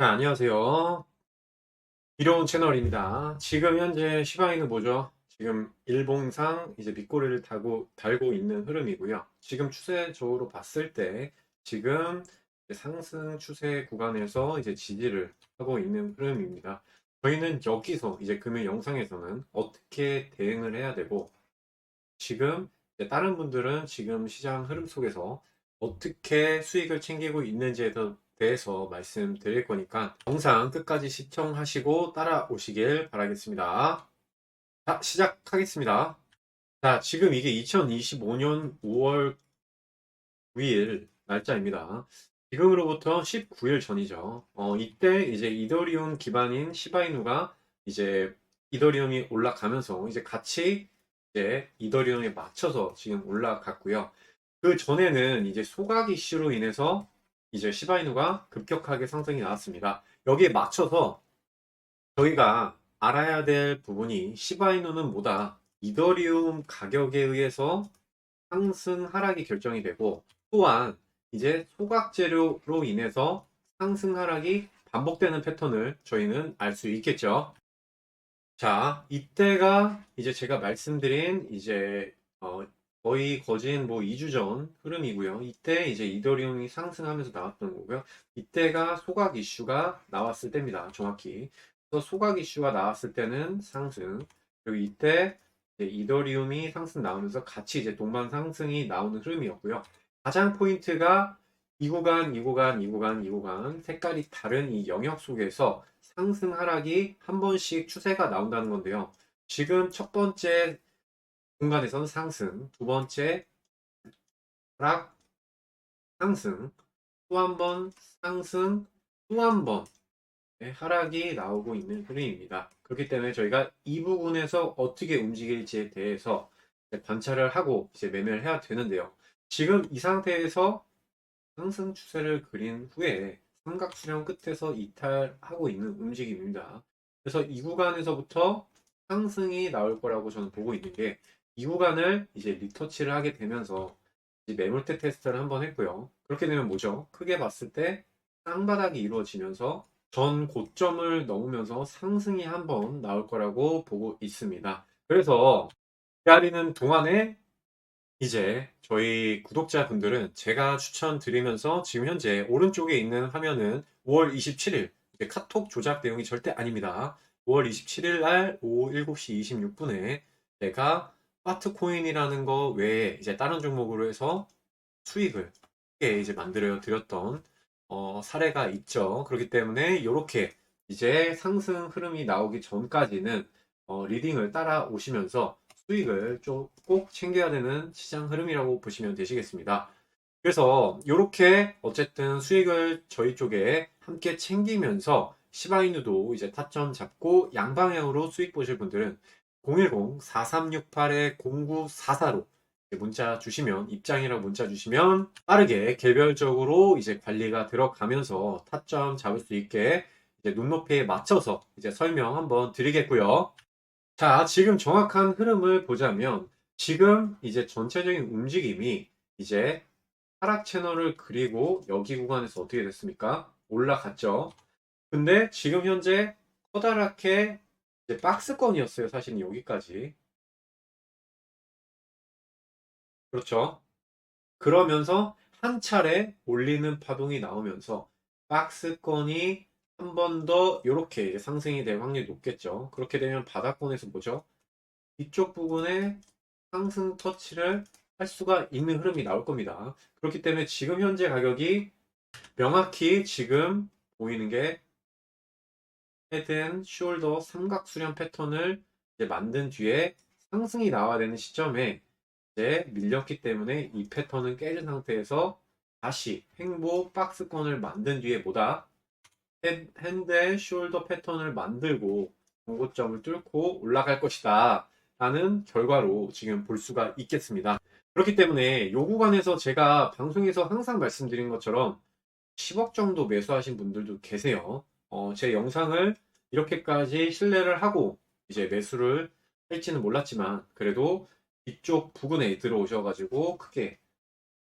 네, 안녕하세요. 이로운 채널입니다. 지금 현재 시바이는 뭐죠? 지금 일봉상 이제 밑꼬리를 달고, 달고 있는 흐름이고요. 지금 추세적으로 봤을 때 지금 상승 추세 구간에서 이제 지지를 하고 있는 흐름입니다. 저희는 여기서 이제 금일 영상에서는 어떻게 대응을 해야 되고 지금 다른 분들은 지금 시장 흐름 속에서 어떻게 수익을 챙기고 있는지에 대해서 말씀드릴 거니까 영상 끝까지 시청하시고 따라오시길 바라겠습니다. 자, 시작하겠습니다. 자, 지금 이게 2025년 5월 9일 날짜입니다. 지금으로부터 19일 전이죠. 어, 이때 이제 이더리움 기반인 시바이누가 이제 이더리움이 올라가면서 이제 같이 이제 이더리움에 맞춰서 지금 올라갔고요. 그 전에는 이제 소각 이슈로 인해서 이제 시바이누가 급격하게 상승이 나왔습니다. 여기에 맞춰서 저희가 알아야 될 부분이 시바이누는 뭐다? 이더리움 가격에 의해서 상승 하락이 결정이 되고 또한 이제 소각 재료로 인해서 상승 하락이 반복되는 패턴을 저희는 알 수 있겠죠. 자, 이때가 이제 제가 말씀드린 이제 어, 거의 거진 뭐 2주 전 흐름이고요. 이때 이제 이더리움이 상승하면서 나왔던 거고요. 이때가 소각 이슈가 나왔을 때입니다. 정확히. 그래서 소각 이슈가 나왔을 때는 상승. 그리고 이때 이더리움이 상승 나오면서 같이 이제 동반 상승이 나오는 흐름이었고요. 가장 포인트가 이 구간, 이 구간, 이 구간, 이 구간 색깔이 다른 이 영역 속에서 상승 하락이 한 번씩 추세가 나온다는 건데요. 지금 첫 번째 공간에서는 상승, 두 번째 하락, 상승, 또 한 번 상승, 또 한 번 하락이 나오고 있는 흐름입니다. 그렇기 때문에 저희가 이 부분에서 어떻게 움직일지에 대해서 관찰을 하고 이제 매매를 해야 되는데요. 지금 이 상태에서 상승 추세를 그린 후에 삼각 수렴 끝에서 이탈하고 있는 움직임입니다. 그래서 이 구간에서부터 상승이 나올 거라고 저는 보고 있는 게 이 구간을 이제 리터치를 하게 되면서 매물대 테스트를 한번 했고요. 그렇게 되면 뭐죠? 크게 봤을 때 쌍바닥이 이루어지면서 전 고점을 넘으면서 상승이 한번 나올 거라고 보고 있습니다. 그래서 기다리는 동안에 이제 저희 구독자분들은 제가 추천드리면서 지금 현재 오른쪽에 있는 화면은 5월 27일 카톡 조작 내용이 절대 아닙니다. 5월 27일 날 오후 7시 26분에 제가 파트코인이라는 거 외에 이제 다른 종목으로 해서 수익을 크게 이제 만들어 드렸던 어, 사례가 있죠. 그렇기 때문에 이렇게 이제 상승 흐름이 나오기 전까지는 어, 리딩을 따라오시면서 수익을 좀 꼭 챙겨야 되는 시장 흐름이라고 보시면 되시겠습니다. 그래서 이렇게 어쨌든 수익을 저희 쪽에 함께 챙기면서 시바이누도 이제 타점 잡고 양방향으로 수익 보실 분들은 010-4368-0944로 문자 주시면 입장이라고 문자 주시면 빠르게 개별적으로 이제 관리가 들어가면서 타점 잡을 수 있게 이제 눈높이에 맞춰서 이제 설명 한번 드리겠고요. 자, 지금 정확한 흐름을 보자면 지금 이제 전체적인 움직임이 이제 하락 채널을 그리고 여기 구간에서 어떻게 됐습니까? 올라갔죠. 근데 지금 현재 커다랗게 이제 박스권이었어요. 사실은 여기까지. 그렇죠. 그러면서 한 차례 올리는 파동이 나오면서 박스권이 한 번 더 이렇게 상승이 될 확률이 높겠죠. 그렇게 되면 바닥권에서 뭐죠? 이쪽 부분에 상승 터치를 할 수가 있는 흐름이 나올 겁니다. 그렇기 때문에 지금 현재 가격이 명확히 지금 보이는 게 헤드, 숄더, 삼각 수렴 패턴을 만든 뒤에 상승이 나와야 되는 시점에 이제 밀렸기 때문에 이 패턴은 깨진 상태에서 다시 횡보 박스권을 만든 뒤에 뭐다? 핸드, 숄더 패턴을 만들고 공고점을 뚫고 올라갈 것이다. 라는 결과로 지금 볼 수가 있겠습니다. 그렇기 때문에 이 구간에서 제가 방송에서 항상 말씀드린 것처럼 10억 정도 매수하신 분들도 계세요. 어, 제 영상을 이렇게까지 신뢰를 하고 이제 매수를 할지는 몰랐지만 그래도 이쪽 부근에 들어오셔가지고 크게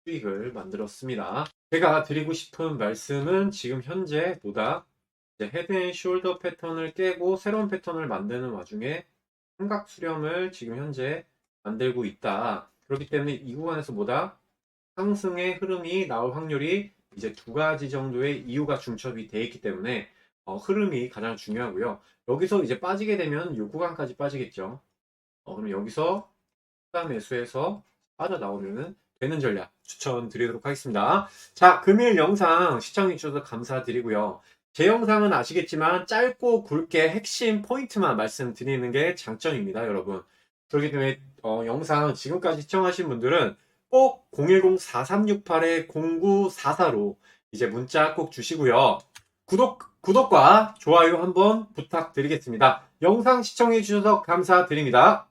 수익을 만들었습니다. 제가 드리고 싶은 말씀은 지금 현재 보다 헤드앤숄더 패턴을 깨고 새로운 패턴을 만드는 와중에 삼각 수렴을 지금 현재 만들고 있다. 그렇기 때문에 이 구간에서 보다 상승의 흐름이 나올 확률이 이제 두 가지 정도의 이유가 중첩이 돼 있기 때문에 어, 흐름이 가장 중요하고요. 여기서 이제 빠지게 되면 이 구간까지 빠지겠죠. 어, 그럼 여기서 추가 매수해서 빠져나오면은 되는 전략 추천드리도록 하겠습니다. 자, 금일 영상 시청해주셔서 감사드리고요. 제 영상은 아시겠지만 짧고 굵게 핵심 포인트만 말씀드리는 게 장점입니다, 여러분. 그렇기 때문에 어, 영상 지금까지 시청하신 분들은 꼭 010-4368-0944로 이제 문자 꼭 주시고요. 구독, 구독과 좋아요 한번 부탁드리겠습니다. 영상 시청해주셔서 감사드립니다.